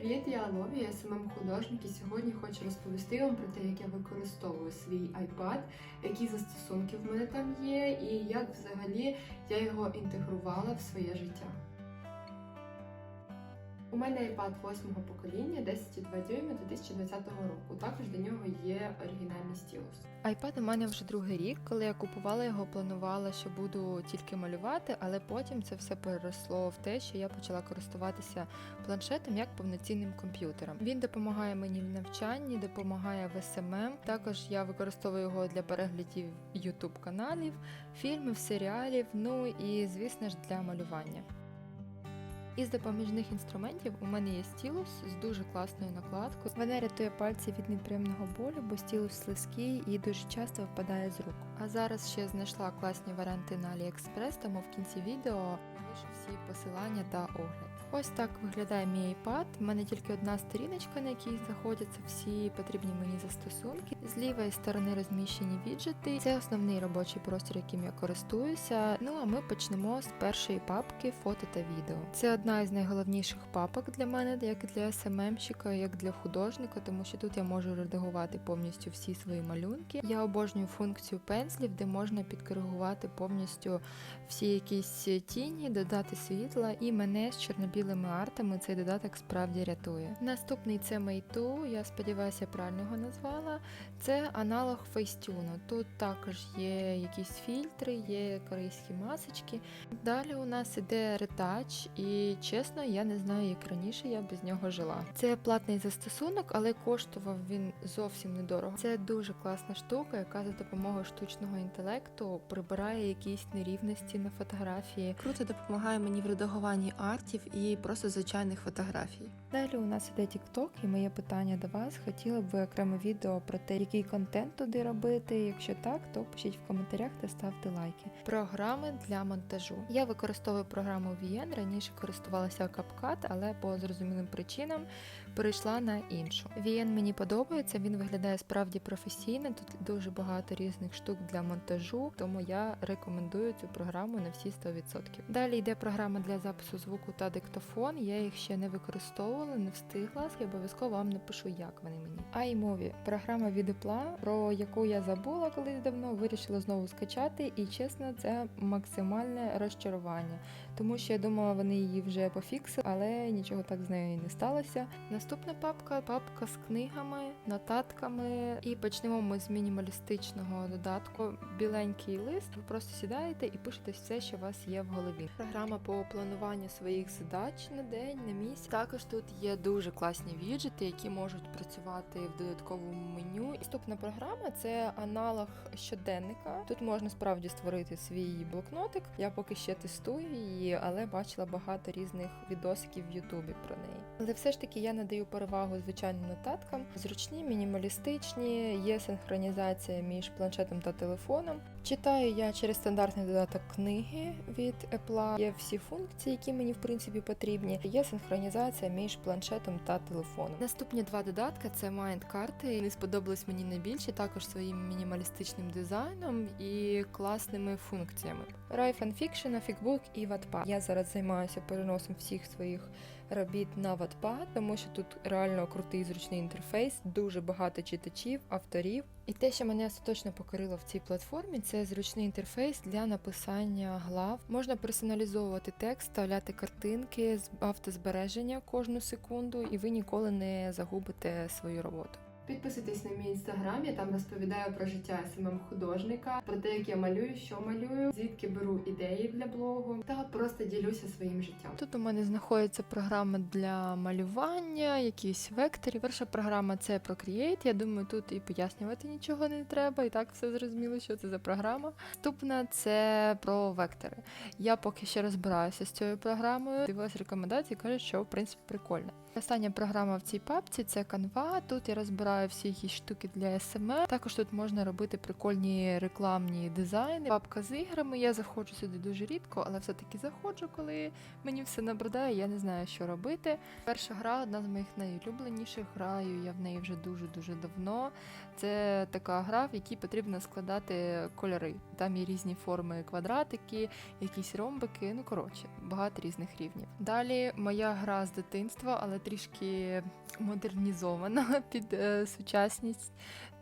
привіт! Я Лові, я смм художник і сьогодні хочу розповісти вам про те, як я використовую свій iPad, які застосунки в мене там є, і як взагалі я його інтегрувала в своє життя. У мене iPad 8 покоління 10,2 дюйма 2020 року. Також до нього є оригінальний стілус. iPad у мене вже другий рік. Коли я купувала його, планувала, що буду тільки малювати, але потім це все переросло в те, що я почала користуватися планшетом як повноцінним комп'ютером. Він допомагає мені в навчанні, допомагає в СММ. Також я використовую його для переглядів YouTube каналів, фільмів, серіалів. Ну і звісно ж для малювання. Із допоміжних інструментів у мене є стілус з дуже класною накладкою. Вона рятує пальці від неприємного болю, бо стілус слизький і дуже часто випадає з рук. А зараз ще знайшла класні варіанти на AliExpress, тому в кінці відео залишу всі посилання та огляд. Ось так виглядає мій iPad. У мене тільки одна сторіночка, на якій знаходяться всі потрібні мені застосунки. З лівої сторони розміщені віджити. Це основний робочий простір, яким я користуюся. Ну а ми почнемо з першої папки фото та відео. Це одна із найголовніших папок для мене, як для СММщика, як для художника, тому що тут я можу редагувати повністю всі свої малюнки. Я обожнюю функцію пензлів, де можна підкоригувати повністю всі якісь тіні, додати світла, і мене з чорно-білими артами цей додаток справді рятує. Наступний це Meitu, я сподіваюся, правильно його назвала. Це аналог Facetune. Тут також є якісь фільтри, є корейські масочки. Далі у нас іде ретач, і чесно, я не знаю, як раніше я без нього жила. Це платний застосунок, але коштував він зовсім недорого. Це дуже класна штука, яка за допомогою штучного інтелекту прибирає якісь нерівності на фотографії. Круто допомагає мені в редагуванні артів і просто звичайних фотографій. Далі у нас іде TikTok, і моє питання до вас: хотіли б ви окреме відео про те, який контент туди робити. Якщо так, то пишіть в коментарях та ставте лайки. Програми для монтажу. Я використовую програму VN, раніше користувалася CapCut, але по зрозумілим причинам перейшла на іншу. VN мені подобається, він виглядає справді професійно. Тут дуже багато різних штук для монтажу, тому я рекомендую цю програму на всі 100%. Далі йде програма для запису звуку та диктофон. Я їх ще не використовувала, не встигла. Я обов'язково вам напишу, як вони мені. iMovie – програма від Apple, про яку я забула колись давно, вирішила знову скачати, і чесно, це максимальне розчарування, тому що я думала, вони її вже пофіксили, але нічого так з нею не сталося. Наступна папка папка з книгами, нотатками. І почнемо ми з мінімалістичного додатку. Біленький лист. Ви просто сідаєте і пишете все, що у вас є в голові. Програма по плануванню своїх задач на день, на місяць. Також тут є дуже класні віджити, які можуть працювати в додатковому меню. Наступна програма це аналог щоденника. Тут можна справді створити свій блокнотик. Я поки ще тестую її, але бачила багато різних відосиків в Ютубі про неї. Але все ж таки я надаю перевагу звичайним нотаткам. Зручні, мінімалістичні, є синхронізація між планшетом та телефоном. Читаю я через стандартний додаток книги від Apple. Є всі функції, які мені в принципі потрібні. Є синхронізація між планшетом та телефоном. Наступні два додатки це майнд-карти. Вони сподобались мені найбільше, також своїм мінімалістичним дизайном і класними функціями. Rai Fanfiction, Figbook і Wattpad. Я зараз займаюся переносом всіх своїх робіт на Wattpad, тому що тут реально крутий зручний інтерфейс, дуже багато читачів, авторів. І те, що мене остаточно покорило в цій платформі, це зручний інтерфейс для написання глав. Можна персоналізовувати текст, вставляти картинки з автозбереження кожну секунду, і ви ніколи не загубите свою роботу. Підписуйтесь на мій інстаграм, я там розповідаю про життя СММ художника, про те, як я малюю, що малюю, звідки беру ідеї для блогу, та просто ділюся своїм життям. Тут у мене знаходиться програма для малювання, якісь векторі. Перша програма це Procreate. Я думаю, тут і пояснювати нічого не треба, і так все зрозуміло, що це за програма. Наступна це про вектори. Я поки ще розбираюся з цією програмою. Дивилась рекомендації, кажуть, що в принципі прикольно. Остання програма в цій папці це Canva. Тут я викладаю всі якісь штуки для SMM. Також тут можна робити прикольні рекламні дизайни. Папка з іграми. Я заходжу сюди дуже рідко, але все-таки заходжу, коли мені все набридає, я не знаю, що робити. Перша гра одна з моїх найулюбленіших. Граю я в неї вже дуже-дуже давно. Це така гра, в якій потрібно складати кольори. Там є різні форми квадратики, якісь ромбики. Ну коротше, багато різних рівнів. Далі моя гра з дитинства, але трішки модернізована під е, сучасність.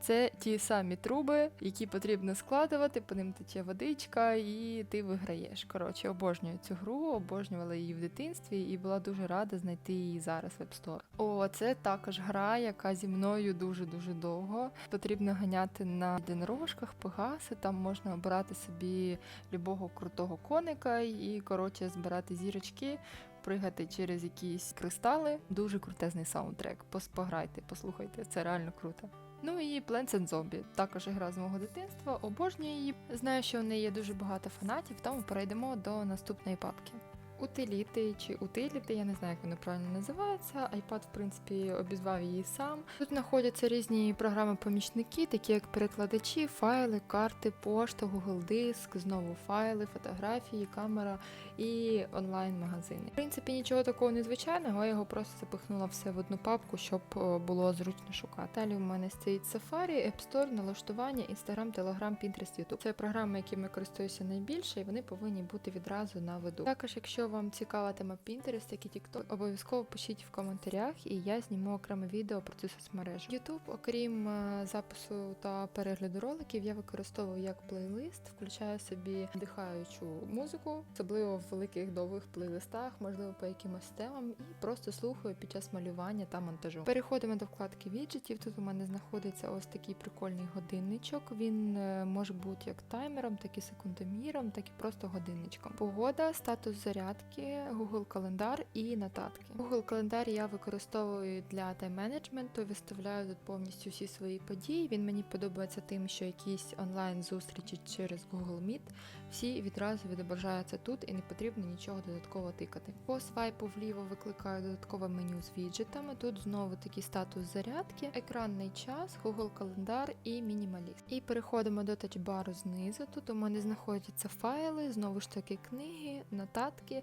Це ті самі труби, які потрібно складувати, по ним тече водичка, і ти виграєш. Коротше, обожнюю цю гру, обожнювала її в дитинстві і була дуже рада знайти її зараз в App Store. О, це також гра, яка зі мною дуже дуже довго. Потрібно ганяти на єдинорожках, пегаси. Там можна обирати собі любого крутого коника і коротше збирати зірочки. Пригати через якісь кристали. Дуже крутезний саундтрек. Пограйте, послухайте, це реально круто. Ну і Plants and Zombie, також гра з мого дитинства, обожнюю її. Знаю, що в неї є дуже багато фанатів, тому перейдемо до наступної папки. Утиліти чи утиліти, я не знаю, як вони правильно називаються. iPad, в принципі, обізвав її сам. Тут знаходяться різні програми-помічники, такі як перекладачі, файли, карти, пошта, Google Диск, знову файли, фотографії, камера і онлайн-магазини. В принципі, нічого такого незвичайного, я його просто запихнула все в одну папку, щоб е, було зручно шукати. Далі у мене стоїть Safari, App Store, налаштування, Instagram, Telegram, Pinterest, YouTube. Це програми, якими користуюся найбільше, і вони повинні бути відразу на виду. Також, якщо вам цікава тема Pinterest, як і TikTok, обов'язково пишіть в коментарях, і я зніму окреме відео про цю соцмережу. YouTube, окрім е, запису та перегляду роликів, я використовую як плейлист, включаю собі дихаючу музику, особливо в великих довгих плейлистах, можливо, по якимось темам, і просто слухаю під час малювання та монтажу. Переходимо до вкладки віджитів. Тут у мене знаходиться ось такий прикольний годинничок. Він е, може бути як таймером, так і секундоміром, так і просто годинничком. Погода, статус зарядки, Google календар і нотатки. Google календар я використовую для тайм-менеджменту, виставляю тут повністю всі свої події. Він мені подобається тим, що якісь онлайн зустрічі через Google Meet всі відразу відображаються тут і не потрібно нічого додатково тикати. По свайпу вліво викликаю додаткове меню з віджитами. Тут знову такий статус зарядки, екранний час, Google календар і мінімаліст. І переходимо до тачбару знизу. Тут у мене знаходяться файли, знову ж таки книги, нотатки,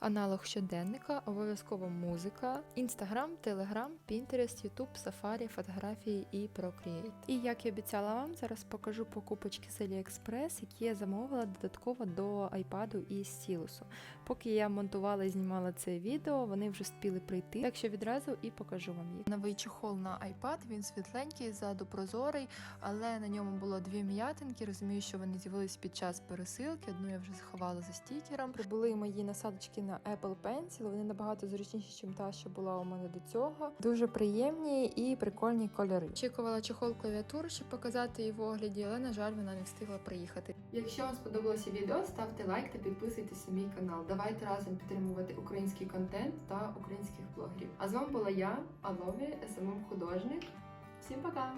аналог щоденника, обов'язково музика, Instagram, Telegram, Pinterest, YouTube, Safari, фотографії і Procreate. І як і обіцяла вам, зараз покажу покупочки з AliExpress, які я замовила додатково до iPad і стілусу. Поки я монтувала і знімала це відео, вони вже встигли прийти, так що відразу і покажу вам їх. Новий чохол на iPad, він світленький, ззаду прозорий, але на ньому було дві м'ятинки. Розумію, що вони з'явились під час пересилки. Одну я вже заховала за стікером. Прибули мої насадочки на Apple Pencil. Вони набагато зручніші, ніж та, що була у мене до цього. Дуже приємні і прикольні кольори. Очікувала чохол клавіатури, щоб показати її в огляді, але на жаль, вона не встигла приїхати. Якщо вам сподобалося відео, ставте лайк та підписуйтесь на мій канал. Давайте разом підтримувати український контент та українських блогерів. А з вами була я, Алові, СММ художник. Всім пока!